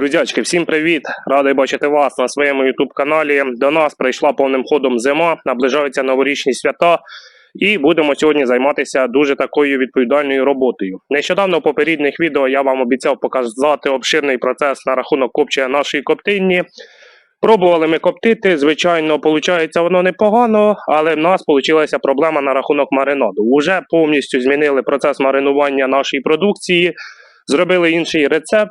Друзячки, всім привіт! Радий бачити вас на своєму YouTube каналі. До нас прийшла повним ходом зима, наближаються новорічні свята, і будемо сьогодні займатися дуже такою відповідальною роботою. Нещодавно в попередніх відео я вам обіцяв показати обширний процес на рахунок копчення нашої коптильні. Пробували ми коптити, звичайно, виходить воно непогано, але в нас вийшла проблема на рахунок маринаду. Уже повністю змінили процес маринування нашої продукції, зробили інший рецепт.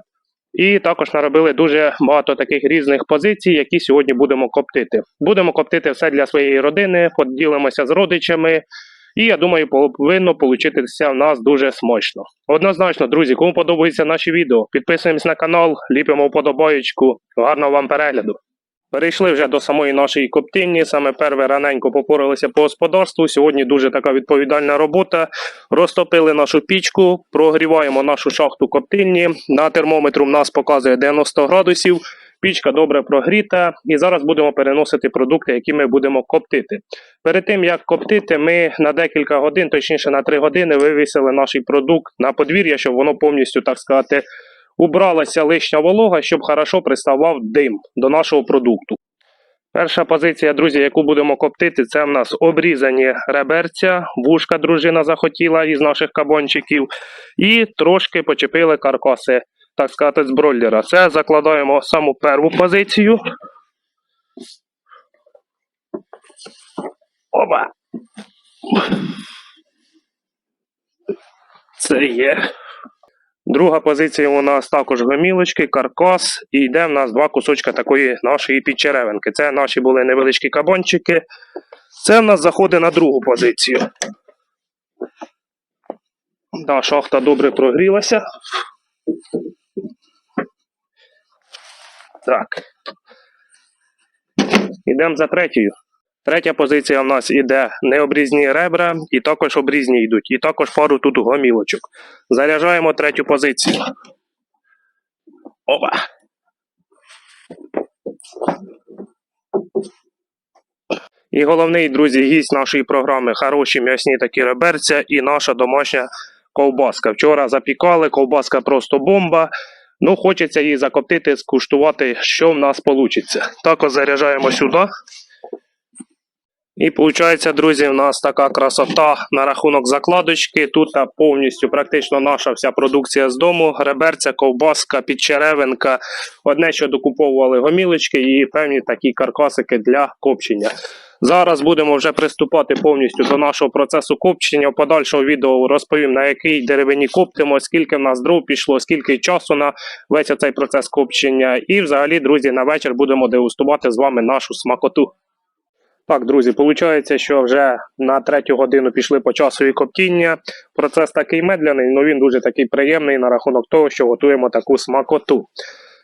І також наробили дуже багато таких різних позицій, які сьогодні будемо коптити. Будемо коптити все для своєї родини, поділимося з родичами. І я думаю, повинно получитися в нас дуже смачно. Однозначно, друзі, кому подобаються наші відео, підписуємось на канал, ліпимо вподобаєчку. Гарного вам перегляду. Перейшли вже до самої нашої коптильні. Саме перше раненько попоралися по господарству. Сьогодні дуже така відповідальна робота. Розтопили нашу пічку, прогріваємо нашу шахту коптильні. На термометру в нас показує 90 градусів. Пічка добре прогріта, і зараз будемо переносити продукти, які ми будемо коптити. Перед тим як коптити, ми на декілька годин, точніше на 3 години, вивісили наш продукт на подвір'я, щоб воно повністю, так сказати, убралася лишня волога, щоб хорошо приставав дим до нашого продукту. Перша позиція, друзі, яку будемо коптити, це в нас обрізані реберця, вушка дружина захотіла із наших кабанчиків, і трошки почепили каркаси, так сказати, з бройлера. Це закладаємо саму першу позицію. Оба. Це є. Друга позиція у нас також гомілочки, каркас, і йде в нас два кусочка такої нашої підчеревинки. Це наші були невеличкі кабанчики. Це в нас заходить на другу позицію. Да, шахта добре прогрілася. Так. Йдемо за третьою. Третя позиція в нас іде необрізні ребра, і також обрізні йдуть. І також пару тут гомілочок. Заряджаємо третю позицію. Опа. І головний, друзі, гість нашої програми хороші м'ясні такі реберця і наша домашня ковбаска. Вчора запікали, ковбаска просто бомба. Ну, хочеться її закоптити, скуштувати, що в нас вийде. Також заряджаємо сюди. І виходить, друзі, у нас така красота на рахунок закладочки. Тут повністю практично наша вся продукція з дому. Реберця, ковбаска, підчеревинка. Одне, що докуповували гомілочки і певні такі каркасики для копчення. Зараз будемо вже приступати повністю до нашого процесу копчення. В подальшому відео розповім, на якій деревині коптимо, скільки в нас дров пішло, скільки часу на весь цей процес копчення. І взагалі, друзі, на вечір будемо дегустувати з вами нашу смакоту. Так, друзі, виходить, що вже на третю годину пішли по часові коптіння. Процес такий медляний, але він дуже такий приємний на рахунок того, що готуємо таку смакоту.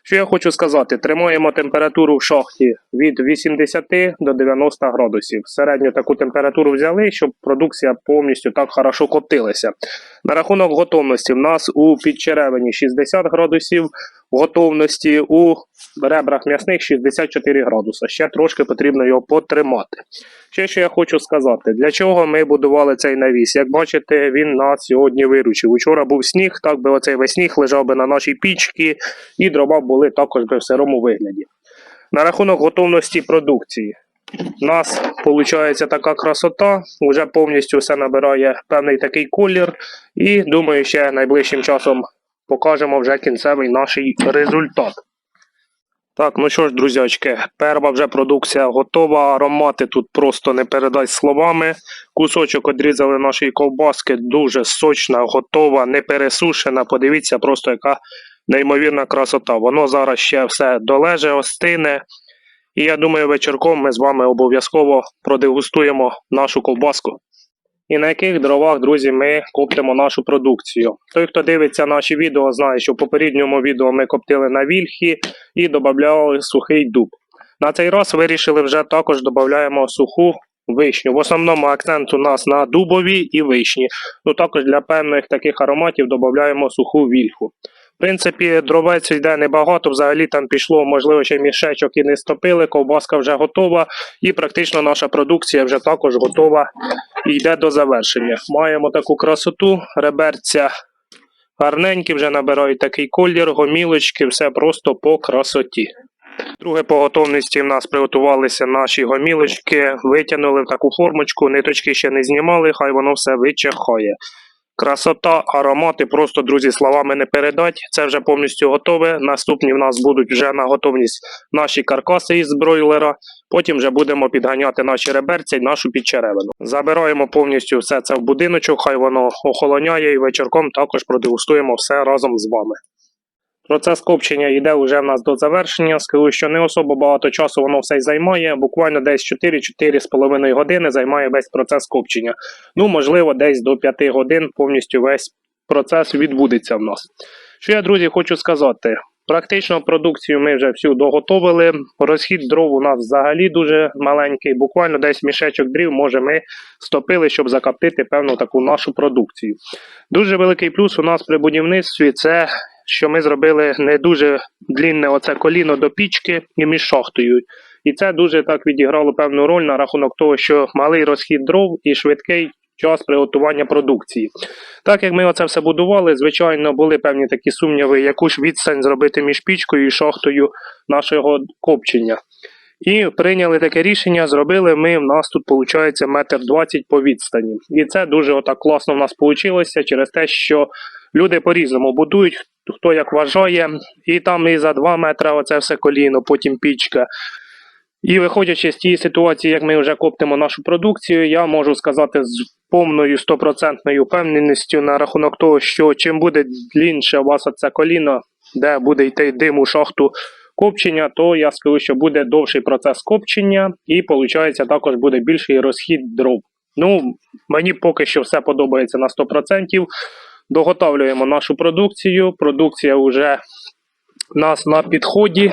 Що я хочу сказати, тримаємо температуру в шахті від 80 до 90 градусів. Середню таку температуру взяли, щоб продукція повністю так хорошо коптилася. На рахунок готовності в нас у підчеревині 60 градусів готовності, у ребрах м'ясних 64 градуса. Ще трошки потрібно його потримати. Ще що я хочу сказати, для чого ми будували цей навіс. Як бачите, він нас сьогодні виручив. Учора був сніг, так би оцей весь сніг лежав би на нашій пічці, і дрова були також в сирому вигляді. На рахунок готовності продукції. У нас виходить така красота, вже повністю все набирає певний такий колір. І думаю, ще найближчим часом покажемо вже кінцевий наш результат. Так, ну що ж, друзячки, перша вже продукція готова. Аромати тут просто не передай словами. Кусочок одрізали нашої ковбаски, дуже сочна, готова, не пересушена. Подивіться, просто яка неймовірна красота. Воно зараз ще все долеже, остине. І я думаю, вечірком ми з вами обов'язково продегустуємо нашу ковбаску. І на яких дровах, друзі, ми коптимо нашу продукцію. Той, хто дивиться наші відео, знає, що в попередньому відео ми коптили на вільхі і додавали сухий дуб. На цей раз вирішили вже також додаємо суху вишню. В основному акцент у нас на дубові і вишні. Ну також для певних таких ароматів додаємо суху вільху. В принципі, дровець йде небагато, взагалі там пішло, можливо, ще мішечок і не стопили, ковбаска вже готова, і практично наша продукція вже також готова і йде до завершення. Маємо таку красоту, реберця Гарненькі вже набирають такий колір, гомілочки, все просто по красоті. Друге по готовності в нас приготувалися наші гомілочки, витягнули в таку формочку, ниточки ще не знімали, хай воно все вичихає. Красота, аромати, просто, друзі, словами не передать. Це вже повністю готове. Наступні в нас будуть вже на готовність наші каркаси із бройлера. Потім вже будемо підганяти наші реберці і нашу підчеревину. Забираємо повністю все це в будиночок, хай воно охолоняє і вечірком також продегустуємо все разом з вами. Процес копчення йде вже в нас до завершення. Скажу, що не особо багато часу воно все й займає. Буквально десь 4-4,5 години займає весь процес копчення. Ну, можливо, десь до 5 годин повністю весь процес відбудеться в нас. Що я, друзі, хочу сказати. Практично продукцію ми вже всю доготовили. Розхід дров у нас взагалі дуже маленький. Буквально десь мішечок дрів, може, ми стопили, щоб закоптити певну таку нашу продукцію. Дуже великий плюс у нас при будівництві це що ми зробили не дуже длінне оце коліно до пічки і між шахтою. І це дуже так відіграло певну роль на рахунок того, що малий розхід дров і швидкий час приготування продукції. Так як ми оце все будували, звичайно, були певні такі сумніви, яку ж відстань зробити між пічкою і шахтою нашого копчення. І прийняли таке рішення, зробили ми, в нас тут виходить метр двадцять по відстані. І це дуже отак класно в нас вийшло через те, що люди по-різному будують, хто як вважає, і там і за 2 метри оце все коліно, потім пічка. І виходячи з тієї ситуації, як ми вже коптимо нашу продукцію, я можу сказати з повною стопроцентною впевненістю на рахунок того, що чим буде длінше у вас оце коліно, де буде йти дим у шахту копчення, то я скажу, що буде довший процес копчення, і виходить, також буде більший розхід дров. Ну, мені поки що все подобається на 100%. Доготовлюємо нашу продукцію. Продукція вже в нас на підході.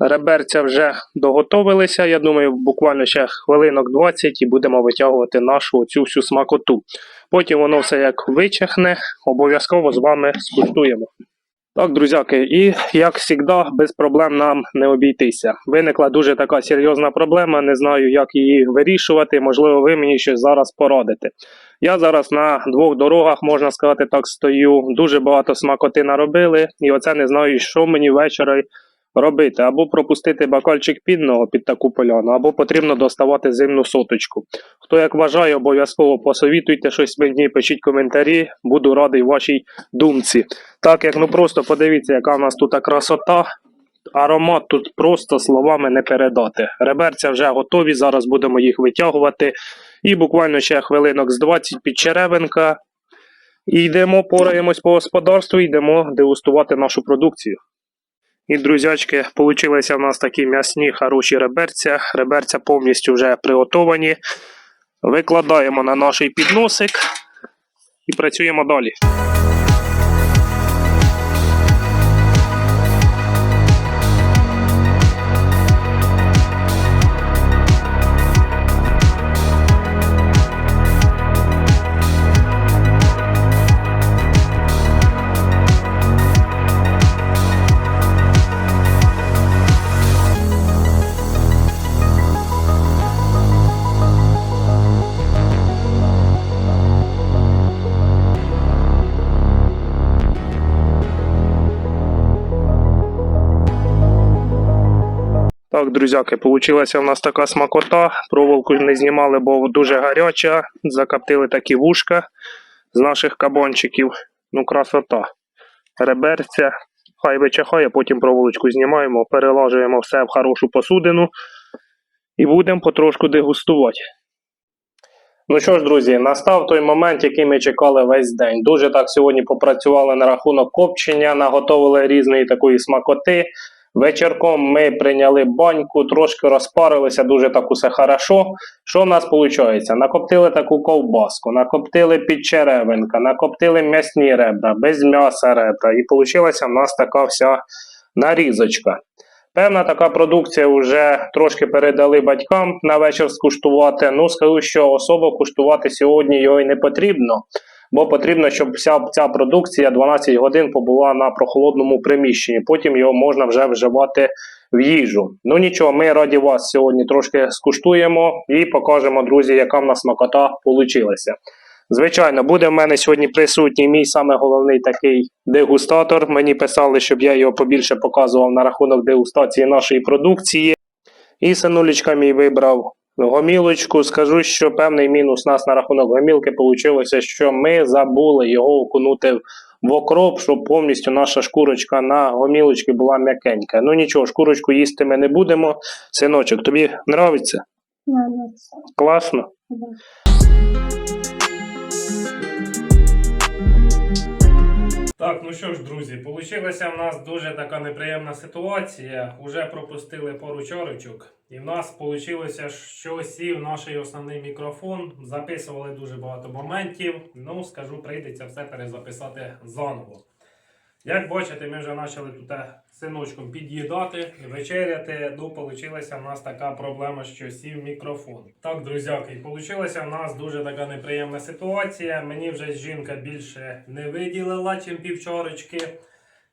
Реберця вже доготовилися. Я думаю, буквально ще хвилинок 20 і будемо витягувати нашу цю всю смакоту. Потім воно все як вичахне, обов'язково з вами скуштуємо. Так, друзяки, і як завжди, без проблем нам не обійтися. Виникла дуже така серйозна проблема, не знаю, як її вирішувати. Можливо, ви мені щось зараз порадите. Я зараз на двох дорогах, можна сказати, так стою. Дуже багато смакоти наробили, і оце не знаю, що мені ввечері робити. Або пропустити бакальчик підного під таку поляну, або потрібно доставати зимну соточку. Хто як вважає, обов'язково посовітуйте щось мені, пишіть коментарі, буду радий вашій думці. Так як ну просто подивіться, яка в нас тут красота. Аромат тут просто словами не передати. Реберця вже готові, зараз будемо їх витягувати. І буквально ще хвилинок з 20 під черевенка. І йдемо, пораємось по господарству, йдемо дегустувати нашу продукцію. І, друзячки, получилися в нас такі м'ясні хороші реберця. Реберця повністю вже приготовані. Викладаємо на наш підносик і працюємо далі. Так, друзяки, получилася в нас така смакота. Проволоку не знімали, бо дуже гаряча. Закоптили такі вушка з наших кабанчиків. Ну, красота. Реберця. Хай вичахає, потім проволочку знімаємо, перелажуємо все в хорошу посудину і будемо потрошку дегустувати. Ну що ж, друзі, настав той момент, який ми чекали весь день. Дуже так сьогодні попрацювали на рахунок копчення, наготовили різної такої смакоти. Вечірком ми прийняли баньку, трошки розпарилися, дуже так усе хорошо. Що в нас виходить? Накоптили таку ковбаску, накоптили підчеревинка, накоптили м'ясні ребра, без м'яса ребра. І вийшла в нас така вся нарізочка. Певна така продукція вже трошки передали батькам на вечір скуштувати. Ну, скажу, що особо куштувати сьогодні його і не потрібно бо потрібно, щоб вся ця продукція 12 годин побула на прохолодному приміщенні. Потім його можна вже вживати в їжу. Ну нічого, ми раді вас сьогодні трошки скуштуємо і покажемо, друзі, яка в нас смакота вийшла. Звичайно, буде в мене сьогодні присутній мій саме головний такий дегустатор. Мені писали, щоб я його побільше показував на рахунок дегустації нашої продукції. І синулечка мій вибрав гомілочку. Скажу, що певний мінус у нас на рахунок гомілки вийшло, що ми забули його окунути в окроп, щоб повністю наша шкурочка на гомілочці була м'якенька. Ну нічого, шкурочку їсти ми не будемо. Синочок, тобі подобається? Класно? Да. Так, ну що ж, друзі, получилася в нас дуже така неприємна ситуація. Уже пропустили пару чорочок. і в нас вийшло, що сів наш основний мікрофон. Записували дуже багато моментів. Ну, скажу, прийдеться все перезаписати заново. Як бачите, ми вже почали тут е, синочком під'їдати, вечеряти. Ну, получилася в нас така проблема, що сів мікрофон. Так, друзяки, получилася в нас дуже така неприємна ситуація. Мені вже жінка більше не виділила, чим півчарочки,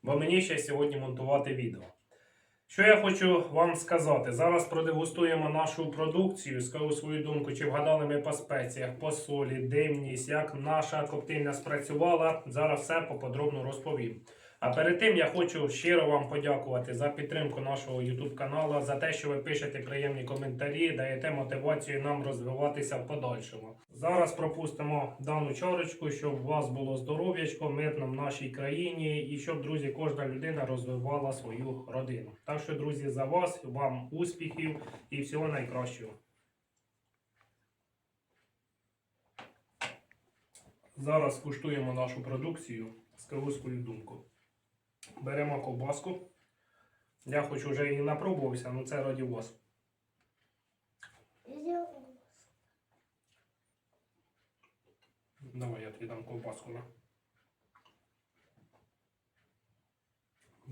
бо мені ще сьогодні монтувати відео. Що я хочу вам сказати? Зараз продегустуємо нашу продукцію, скажу свою думку, чи вгадали ми по спеціях, по солі, димність, як наша коптильня спрацювала. Зараз все поподробно розповім. А перед тим я хочу щиро вам подякувати за підтримку нашого YouTube каналу, за те, що ви пишете приємні коментарі, даєте мотивацію нам розвиватися в подальшому. Зараз пропустимо дану чарочку, щоб у вас було здоров'ячко, мирно в нашій країні і щоб, друзі, кожна людина розвивала свою родину. Так що, друзі, за вас, вам успіхів і всього найкращого. Зараз куштуємо нашу продукцію. Скажу свою думку. Беремо ковбаску. Я хочу вже її напробувався, але це раді вас. Давай я тобі дам ковбаску. На.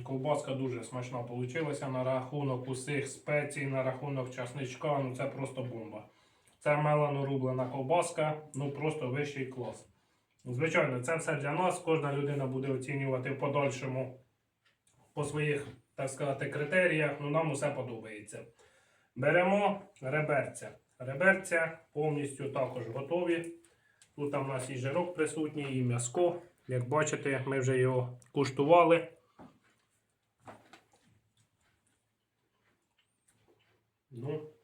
Ковбаска дуже смачна вийшла на рахунок усіх спецій, на рахунок часничка. Ну це просто бомба. Це мелано рублена ковбаска, ну просто вищий клас. Звичайно, це все для нас. Кожна людина буде оцінювати в подальшому по своїх, так сказати, критеріях. Ну нам усе подобається. Беремо реберця. Реберця повністю також готові. Тут у нас і жирок присутній, і м'яско. Як бачите, ми вже його куштували. Ну.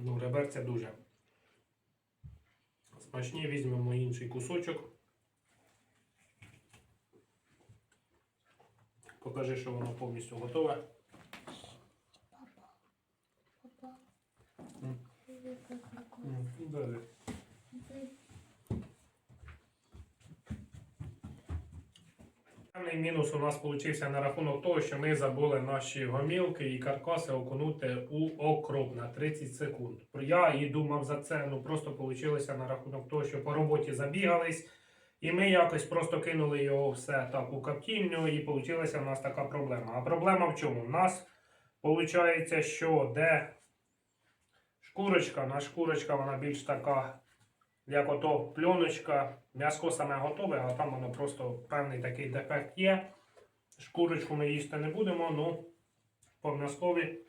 Ну, реберця дуже смачні. Візьмемо інший кусочок. Покажи, що воно повністю готове. М, Далі. Певний мінус у нас получився на рахунок того, що ми забули наші гомілки і каркаси окунути у окроп на 30 секунд. Я і думав за це, ну просто вийшло на рахунок того, що по роботі забігались, і ми якось просто кинули його все так у коптільню, і вийшла в нас така проблема. А проблема в чому? У нас виходить, що де шкурочка, на шкурочка вона більш така як ото пленочка, м'яско саме готове, а там воно просто певний такий дефект є. Шкурочку ми їсти не будемо, ну по м'язкові.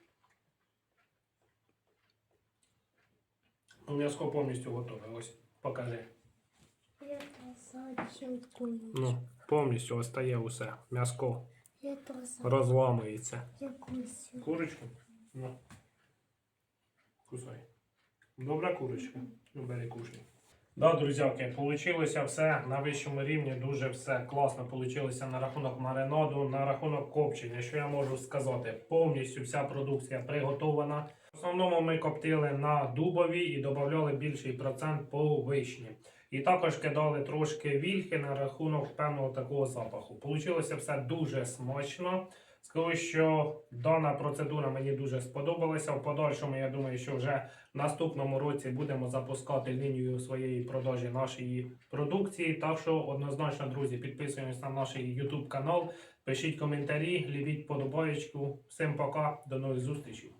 Повністю готове. Ось, покажи. Ну, повністю остає усе. За розламується. Курочку? Ну. Кусай. Добра курочка. Ну, бери кушай. Да, друзяки, получилося все на вищому рівні. Дуже все класно получилося на рахунок маринаду, на рахунок копчення. Що я можу сказати? Повністю вся продукція приготована. В основному ми коптили на дубові і додавали більший процент по вишні. І також кидали трошки вільхи на рахунок певного такого запаху. Получилося все дуже смачно. Скажу, що дана процедура мені дуже сподобалася. В подальшому я думаю, що вже в наступному році будемо запускати лінію своєї продажі нашої продукції. Так що однозначно, друзі, підписуємось на наш YouTube канал, пишіть коментарі, лівіть подобаєчку. Всім пока, до нових зустрічей.